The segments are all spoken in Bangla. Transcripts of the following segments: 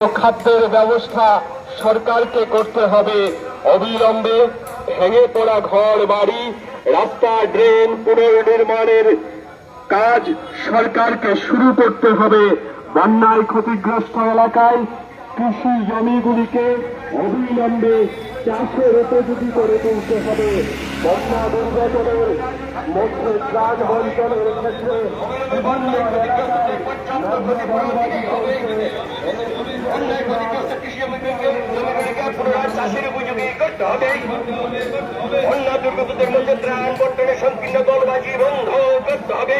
খাদ্যের ব্যবস্থা সরকারকে করতে হবে। অবিলম্বে ভেঙে পড়া ঘর, বাড়ি, রাস্তা, ড্রেন পুনর্নির্মাণের কাজ সরকারকে শুরু করতে হবে। বন্যায় ক্ষতিগ্রস্ত এলাকায় কৃষি জমিগুলিকে অবিলম্বে চাষের উপযোগী করে তুলতে হবে। বন্যা দুর্গতদের মধ্যে ত্রাণ বন্টনের ক্ষেত্রে বিভিন্ন অন্য দুর্গপুতের মধ্যে ত্রাণ বন্টনের সংকীর্ণ দলবাজি বন্ধ করতে হবে।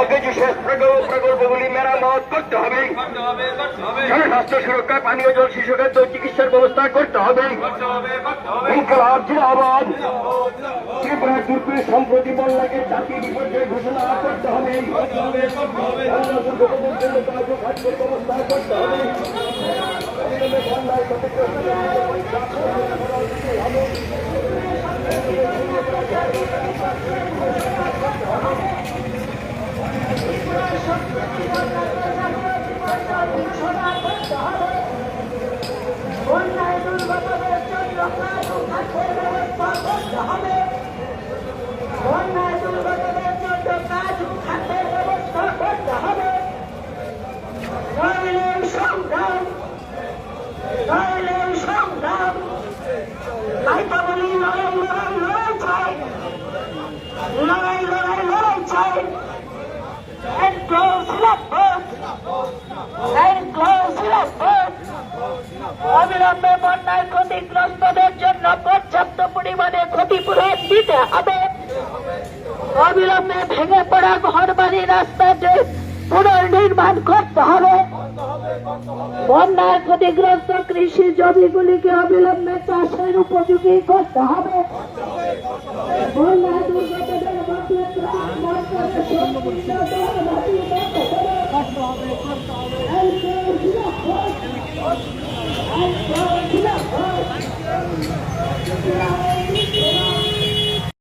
অকেজি মেরামত করতে হবে। জনস্বাস্থ্য সুরক্ষা পানীয় জল শিশু খাদ্য চিকিৎসার ব্যবস্থা করতে হবে। জিন্দাবাদ। ত্রিপুরা গ্রুপে সম্প্রতি বন্যাকে জাতীয় বিপর্যয় ঘোষণা করতে হবে। ব্যবস্থা করতে হবে অবিলম্বে বন্যায় ক্ষতিগ্রস্ত বন্যায় দুর্গতদের জন্য কাজ ও খাদ্যের ব্যবস্থা করতে হবে বন্যায় দুর্গতদের জন্য কাজ ও খাদ্যের ব্যবস্থা করতে হবে নইলে সংগ্রাম নইলে সংগ্রাম তাই তো বলি লড়াই লড়াই লড়াই চাই লড়াই লড়াই লড়াই চাই and close syllabus and close syllabus অবিলম্বে বন্যায় ক্ষতিগ্রস্তদের জন্য ক্ষতিপূরণ দিতে হবে। অবিলম্বে ভেঙে পড়া ঘর বাড়ি রাস্তাতে পুনর্নির্মাণ করতে হবে, বন্যায় ক্ষতিগ্রস্ত কৃষি জমিগুলিকে অবিলম্বে চাষের উপযোগী করতে হবে। বন্যায়